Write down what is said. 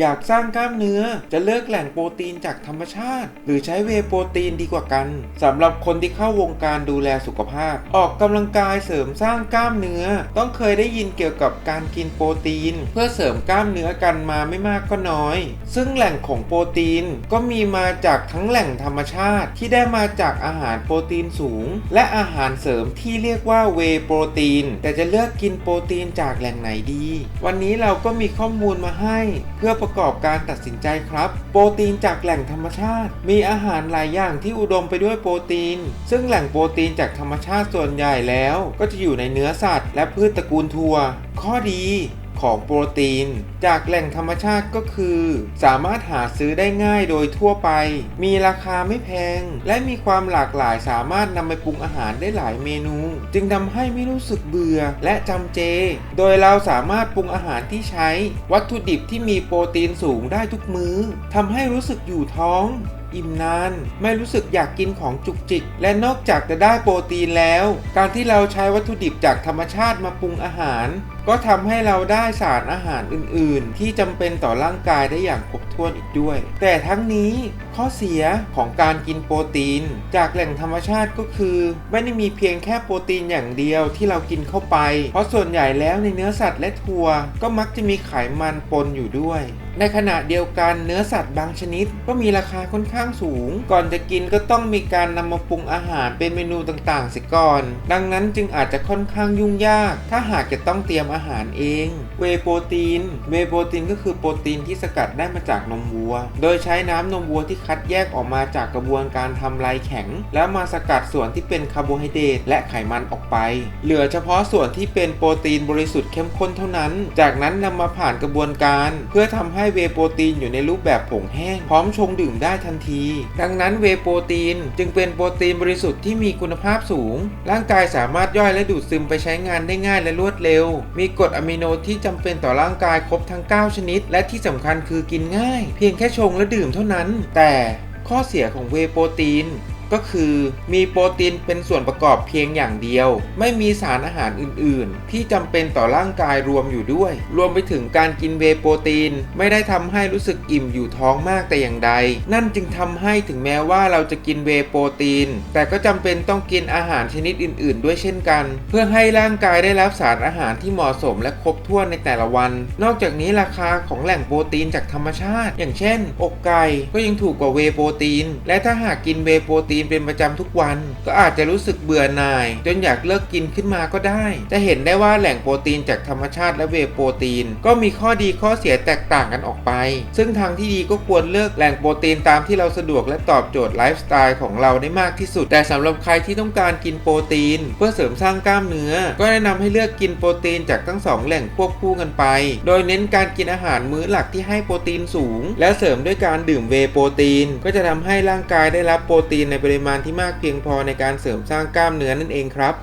อยากสร้างกล้ามเนื้อจะเลือกแหล่งโปรตีนจากธรรมชาติ หรือใช้เวโปรตีนดีกว่ากันสำหรับคนที่เข้าวงการดูแลสุขภาพ ออกกำลังกายเสริมสร้างกล้ามเนื้อ ต้องเคยได้ยินเกี่ยวกับการกินโปรตีน เพื่อเสริมกล้ามเนื้อกันมาไม่มากก็น้อย ซึ่งแหล่งของโปรตีนก็มีมาจากทั้งแหล่งธรรมชาติที่ได้มาจากอาหารโปรตีนสูง และอาหารเสริมที่เรียกว่าเวโปรตีน แต่จะเลือกกินโปรตีนจากแหล่งไหนดี วันนี้เราก็มีข้อมูลมาให้ เพื่อประกอบการตัดสินใจครับ โปรตีนจากแหล่งธรรมชาติ มีอาหารหลายอย่างที่อุดมไปด้วยโปรตีน ซึ่งแหล่งโปรตีนจากธรรมชาติส่วนใหญ่แล้ว ก็จะอยู่ในเนื้อสัตว์ และพืชตระกูลถั่วข้อดี ของโปรตีน จากแหล่งธรรมชาติก็คือ สามารถหาซื้อได้ง่ายโดยทั่วไป มีราคาไม่แพง และมีความหลากหลายสามารถนำไปปรุงอาหารได้หลายเมนู จึงทำให้ไม่รู้สึกเบื่อและจำเจ โดยเราสามารถปรุงอาหารที่ใช้ วัตถุดิบที่มีโปรตีนสูงได้ทุกมื้อทำให้รู้สึกอยู่ท้อง อิ่มนาน ไม่รู้สึกอยากกินของจุกจิก และนอกจากจะได้โปรตีนแล้ว การที่เราใช้วัตถุดิบจากธรรมชาติมาปรุงอาหาร ก็ทำให้เราได้สารอาหารอื่น ๆ ที่จำเป็นต่อร่างกายได้อย่างครบถ้วนอีกด้วย แต่ทั้งนี้ข้อเสียของการกินโปรตีน จากแหล่งธรรมชาติก็คือ ไม่ได้มีเพียงแค่โปรตีนอย่างเดียวที่เรากินเข้าไป เพราะส่วนใหญ่แล้วในเนื้อสัตว์และถั่วก็มักจะมีไขมันปนอยู่ด้วยในขณะเดียวกันเนื้อสัตว์บางชนิดก็มีราคาค่อนข้างสูง ก่อนจะกินก็ต้องมีการนำมาปรุงอาหารเป็นเมนูต่างๆเสียก่อน ดังนั้นจึงอาจจะค่อนข้างยุ่งยาก ถ้าหากจะต้องเตรียมอาหารเอง เวโปรตีน เวโปรตีนก็คือโปรตีนที่สกัดได้มาจากนมวัว โดยใช้น้ำนมวัวที่คัดแยกออกมาจากกระบวนการทำลายแข็ง แล้วมาสกัดส่วนที่เป็นคาร์โบไฮเดรตและไขมันออกไป เหลือเฉพาะส่วนที่เป็นโปรตีนบริสุทธิ์เข้มข้นเท่านั้น จากนั้นนำมาผ่านกระบวนการ เพื่อทำให้เวโปรตีนอยู่ในรูปแบบผงแห้ง พร้อมชงดื่มได้ทันที ดังนั้นเวโปรตีนจึงเป็นโปรตีนบริสุทธิ์ที่มีคุณภาพสูง ร่างกายสามารถย่อยและดูดซึมไปใช้งานได้ง่ายและรวดเร็ว มีกรดอะมิโนที่จำเป็นต่อร่างกายครบทั้ง 9 ชนิด และที่สำคัญคือกินง่าย เพียงแค่ชงและดื่มเท่านั้น แต่ข้อเสียของเวโปรตีน ก็คือมีโปรตีนเป็นส่วนประกอบเพียงอย่างเดียว ไม่มีสารอาหารอื่น ๆ ที่จำเป็นต่อร่างกายรวมอยู่ด้วย รวมไปถึงการกินเวโปรตีน ไม่ได้ทำให้รู้สึกอิ่มอยู่ท้องมากแต่อย่างใด นั่นจึงทำให้ถึงแม้ว่าเราจะกินเวโปรตีน แต่ก็จำเป็นต้องกินอาหารชนิดอื่น ๆ ด้วยเช่นกัน เพื่อให้ร่างกายได้รับสารอาหารที่เหมาะสมและครบถ้วนในแต่ละวัน นอกจากนี้ราคาของแหล่งโปรตีนจากธรรมชาติ อย่างเช่น อกไก่ก็ยังถูกกว่าเวโปรตีน และถ้าหากกินเวโปรตีนเป็นประจำทุกวัน ก็อาจจะรู้สึกเบื่อหน่าย จนอยากเลิกกินขึ้นมาก็ได้ จะเห็นได้ว่าแหล่งโปรตีนจากธรรมชาติและเวโปรตีน ก็มีข้อดีข้อเสียแตกต่างกันออกไป ซึ่งทางที่ดีก็ควรเลือกแหล่งโปรตีนตามที่เราสะดวกและตอบโจทย์ไลฟ์สไตล์ของเราได้มากที่สุด แต่สำหรับใครที่ต้องการกินโปรตีน เพื่อเสริมสร้างกล้ามเนื้อ ก็แนะนำให้เลือกกินโปรตีนจากทั้งสองแหล่งควบคู่กันไป โดยเน้นการกินอาหารมื้อหลักที่ให้โปรตีนสูง และเสริมด้วยการดื่มเวโปรตีน ก็จะทำให้ร่างกายได้รับโปรตีนในปริมาณที่มากเพียงพอในการเสริมสร้างกล้ามเนื้อนั่นเองครับ